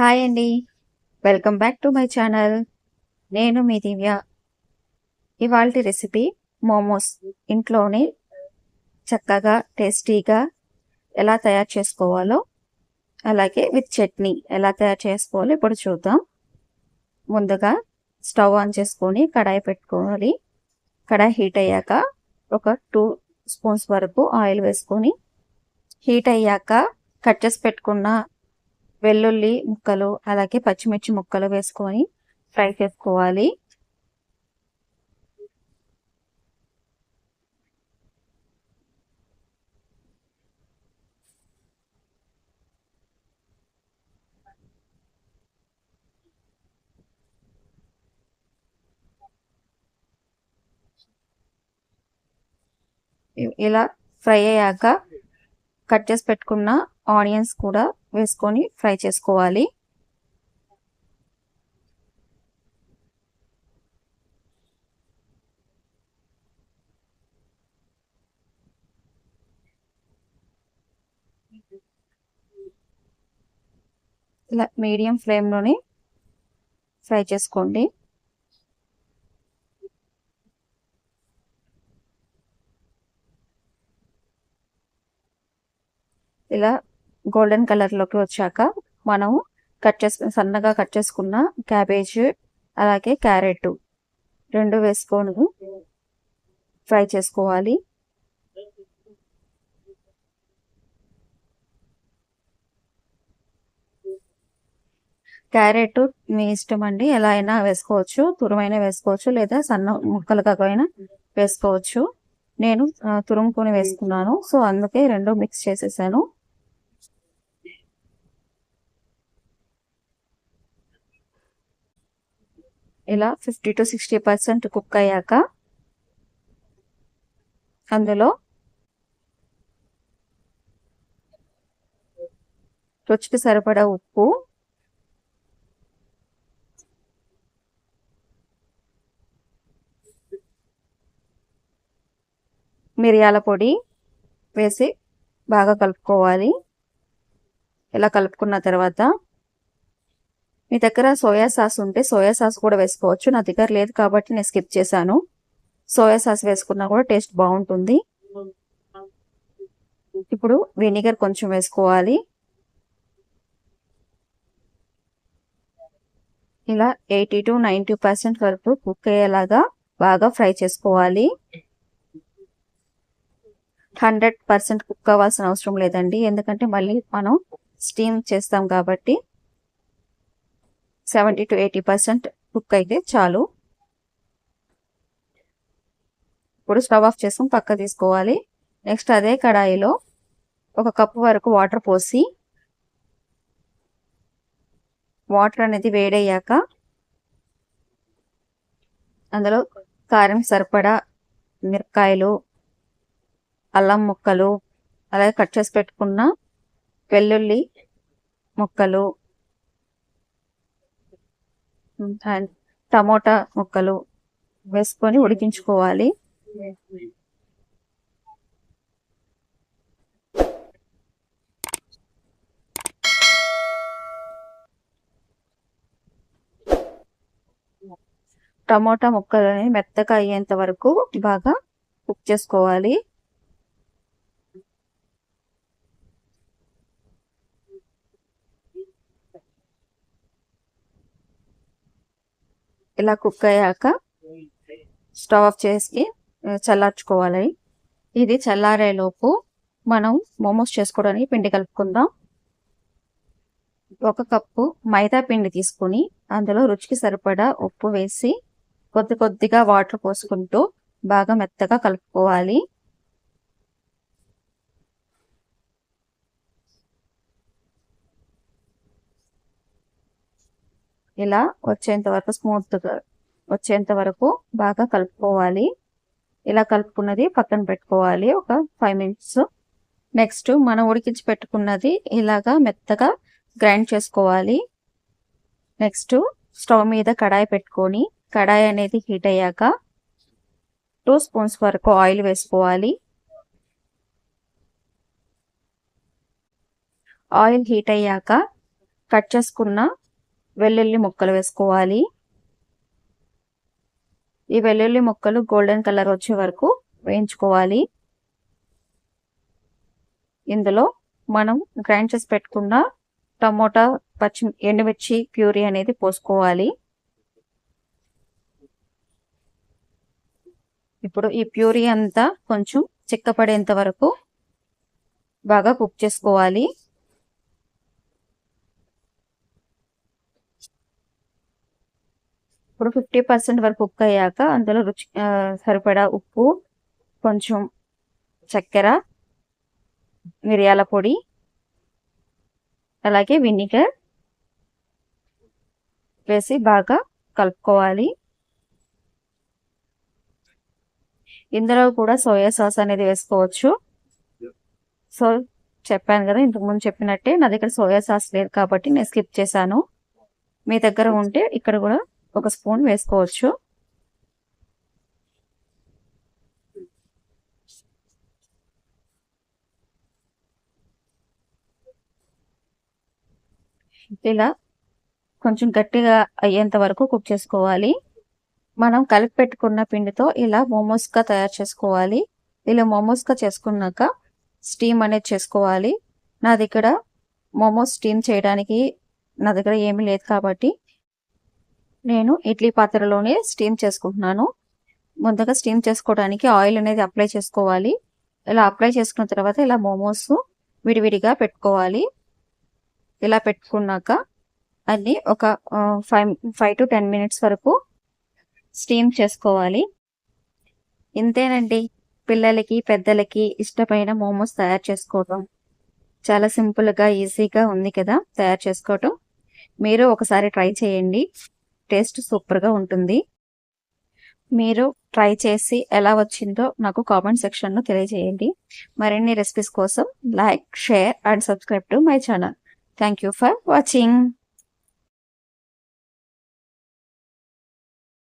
Hi అండి welcome back to my channel నేను మీ దివ్య. ఇవాళ రెసిపీ మోమోస్ ఇంట్లోనే చక్కగా టేస్టీగా ఎలా తయారు చేసుకోవాలో అలాగే విత్ చట్నీ ఎలా తయారు చేసుకోవాలో ఇప్పుడు చూద్దాం. ముందుగా స్టవ్ ఆన్ చేసుకొని కడాయి పెట్టుకోవాలి. కడాయి హీట్ అయ్యాక ఒక టూ స్పూన్స్ వరకు ఆయిల్ వేసుకొని హీట్ అయ్యాక కట్ చేసి పెట్టుకున్న వెల్లుల్లి ముక్కలు అలాగే పచ్చిమిర్చి ముక్కలు వేసుకొని ఫ్రై చేసుకోవాలి. ఇలా ఫ్రై అయ్యాక కట్ చేసి పెట్టుకున్న ఆనియన్స్ కూడా వేసుకొని ఫ్రై చేసుకోవాలి. ఇలా మీడియం ఫ్లేమ్లోనే ఫ్రై చేసుకోండి. ఇలా గోల్డెన్ కలర్లోకి వచ్చాక మనం కట్ చేసు సన్నగా కట్ చేసుకున్న క్యాబేజ్ అలాగే క్యారెట్ రెండు వేసుకొని ఫ్రై చేసుకోవాలి. క్యారెట్ మీ ఇష్టం అండి ఎలా అయినా వేసుకోవచ్చు తురుమైనా వేసుకోవచ్చు లేదా సన్న ముక్కలుగా అయినా వేసుకోవచ్చు. నేను తురుముకొని వేసుకున్నాను సో అందుకే రెండు మిక్స్ చేసేసాను. ఇలా fifty to sixty percent cook అయ్యాక అందులో రుచికి సరిపడా ఉప్పు మిరియాల పొడి వేసి బాగా కలుపుకోవాలి. ఇలా కలుపుకున్న తర్వాత మీ దగ్గర సోయా సాస్ ఉంటే సోయా సాస్ కూడా వేసుకోవచ్చు. నా దగ్గర లేదు కాబట్టి నేను స్కిప్ చేశాను. సోయా సాస్ వేసుకున్నా కూడా టేస్ట్ బాగుంటుంది. ఇప్పుడు వెనిగర్ కొంచెం వేసుకోవాలి. ఇలా ఎయిటీ టు నైంటీ పర్సెంట్ వరకు కుక్ అయ్యేలాగా బాగా ఫ్రై చేసుకోవాలి. హండ్రెడ్ పర్సెంట్ కుక్ అవ్వాల్సిన అవసరం లేదండి. ఎందుకంటే మళ్ళీ మనం స్టీమ్ చేస్తాం కాబట్టి seventy to eighty percent cook అయితే చాలు. ఇప్పుడు స్టవ్ ఆఫ్ చేసుకుని పక్క తీసుకోవాలి. నెక్స్ట్ అదే కడాయిలో ఒక కప్పు వరకు వాటర్ పోసి వాటర్ అనేది వేడయ్యాక అందులో కారం సరిపడా మిరపకాయలు అల్లం ముక్కలు అలాగే కట్ చేసి పెట్టుకున్న వెల్లుల్లి ముక్కలు అండ్ టమోటా ముక్కలు వేసుకొని ఉడికించుకోవాలి. టమోటా ముక్కలని మెత్తగా అయ్యేంత వరకు బాగా కుక్ చేసుకోవాలి. ఇలా కుక్ అయ్యాక స్టవ్ ఆఫ్ చేసి చల్లార్చుకోవాలి. ఇది చల్లారేలోపు మనం మోమోస్ చేసుకోవడానికి పిండి కలుపుకుందాం. ఒక కప్పు మైదా పిండి తీసుకుని అందులో రుచికి సరిపడా ఉప్పు వేసి కొద్ది కొద్దిగా వాటర్ పోసుకుంటూ బాగా మెత్తగా కలుపుకోవాలి. ఇలా వచ్చేంత వరకు స్మూత్గా వచ్చేంత వరకు బాగా కలుపుకోవాలి. ఇలా కలుపుకున్నది పక్కన పెట్టుకోవాలి ఒక ఫైవ్ మినిట్స్ నెక్స్ట్ మనం ఉడికించి పెట్టుకున్నది ఇలాగా మెత్తగా గ్రైండ్ చేసుకోవాలి. నెక్స్ట్ స్టవ్ మీద కడాయి పెట్టుకొని కడాయి అనేది హీట్ అయ్యాక టూ స్పూన్స్ వరకు ఆయిల్ వేసుకోవాలి. ఆయిల్ హీట్ అయ్యాక కట్ చేసుకున్న వెల్లుల్లి ముక్కలు వేసుకోవాలి. ఈ వెల్లుల్లి ముక్కలు గోల్డెన్ కలర్ వచ్చే వరకు వేయించుకోవాలి. ఇందులో మనం గ్రైండ్ చేసి పెట్టుకున్న టమోటా పచ్చి ఎండుమిర్చి ప్యూరీ అనేది పోసుకోవాలి. ఇప్పుడు ఈ ప్యూరీ అంతా కొంచెం చిక్కపడేంత వరకు బాగా కుక్ చేసుకోవాలి. ఇప్పుడు ఫిఫ్టీ పర్సెంట్ వరకు కుక్ అయ్యాక అందులో రుచి సరిపడా ఉప్పు కొంచెం చక్కెర మిరియాల పొడి అలాగే వినిగర్ వేసి బాగా కలుపుకోవాలి. ఇందులో కూడా సోయా సాస్ అనేది వేసుకోవచ్చు. సో చెప్పాను కదా ఇంతకుముందు చెప్పినట్టే నా దగ్గర సోయా సాస్ లేదు కాబట్టి నేను స్కిప్ చేశాను. మీ దగ్గర ఉంటే ఇక్కడ కూడా ఒక స్పూన్ వేసుకోవచ్చు. ఇలా కొంచెం గట్టిగా అయ్యేంత వరకు కుక్ చేసుకోవాలి. మనం కలిపి పెట్టుకున్న పిండితో ఇలా మోమోస్గా తయారు చేసుకోవాలి. ఇలా మోమోస్గా చేసుకున్నాక స్టీమ్ అనేది చేసుకోవాలి. నా దగ్గర మోమోస్ స్టీమ్ చేయడానికి నా దగ్గర ఏమీ లేదు కాబట్టి నేను ఇడ్లీ పాత్రలోనే స్టీమ్ చేసుకుంటున్నాను. ముందుగా స్టీమ్ చేసుకోవడానికి ఆయిల్ అనేది అప్లై చేసుకోవాలి. ఇలా అప్లై చేసుకున్న తర్వాత ఇలా మోమోస్ విడివిడిగా పెట్టుకోవాలి. ఇలా పెట్టుకున్నాక అది ఒక five five to ten minutes వరకు స్టీమ్ చేసుకోవాలి. ఇంతేనండి. పిల్లలకి పెద్దలకి ఇష్టమైన మోమోస్ తయారు చేసుకోవటం. చాలా సింపుల్గా ఈజీగా ఉంది కదా తయారు చేసుకోవటం. మీరు ఒకసారి ట్రై చేయండి. టేస్ట్ సూపర్గా ఉంటుంది. మీరు ట్రై చేసి ఎలా వచ్చిందో నాకు కామెంట్ సెక్షన్లో తెలియజేయండి. మరిన్ని రెసిపీస్ కోసం like share and subscribe to my channel. Thank you for watching